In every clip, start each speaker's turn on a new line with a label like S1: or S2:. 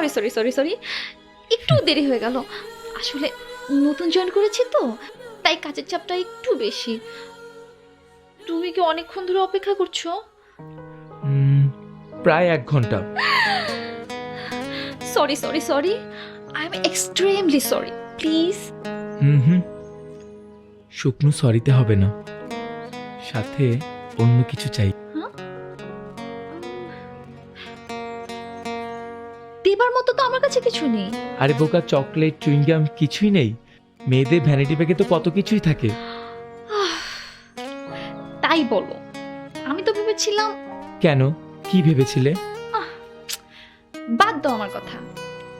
S1: Sorry sorry sorry sorry একটু দেরি হয়ে গেল। আসলে নতুন জয়েন করেছি তো তাই কাজের চাপটা একটু বেশি। তুমি কি অনেকক্ষণ ধরে অপেক্ষা করছ?
S2: প্রায় এক ঘণ্টা।
S1: Sorry sorry sorry I am extremely sorry please
S2: hmm hmm. শুকনো সরিতে হবে না। সাথে অন্য কিছু চাই।
S1: দেবার মতো তো আমার কাছে কিছু নেই।
S2: আরে বোকা চকলেট চুইংগাম কিছুই নেই। মেয়েদের ভ্যানিটি ব্যাগে তো কত কিছুই থাকে।
S1: তাই বলো। আমি তো ভেবেছিলাম
S2: কেন? কি ভেবেছিলে?
S1: বাদ দাও আমার কথা।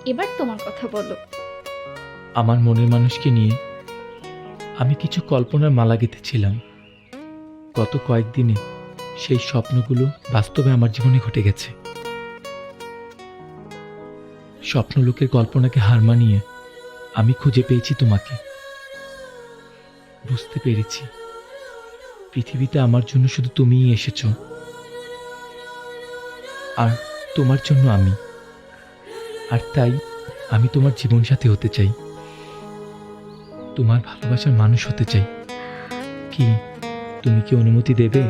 S1: এবার তোমার কথা বলো।
S2: আমার মনের মানুষকে নিয়ে আমি কিছু কল্পনার মালা গেঁথেছিলাম। গত কয়েকদিনে সেই স্বপ্নগুলো বাস্তবে আমার জীবনে ঘটে গেছে। স্বপ্নলোকের কল্পনাকে হার মানিয়ে আমি খুঁজে পেয়েছি তোমাকে। বুঝতে পেরেছি। পৃথিবীতে আমার জন্য শুধু তুমিই এসেছ। আর তোমার জন্য আমি। আর তাই আমি তোমার জীবন সাথী হতে চাই। তোমার ভালোবাসার মানুষ হতে চাই। কি, তুমি কি অনুমতি দেবে?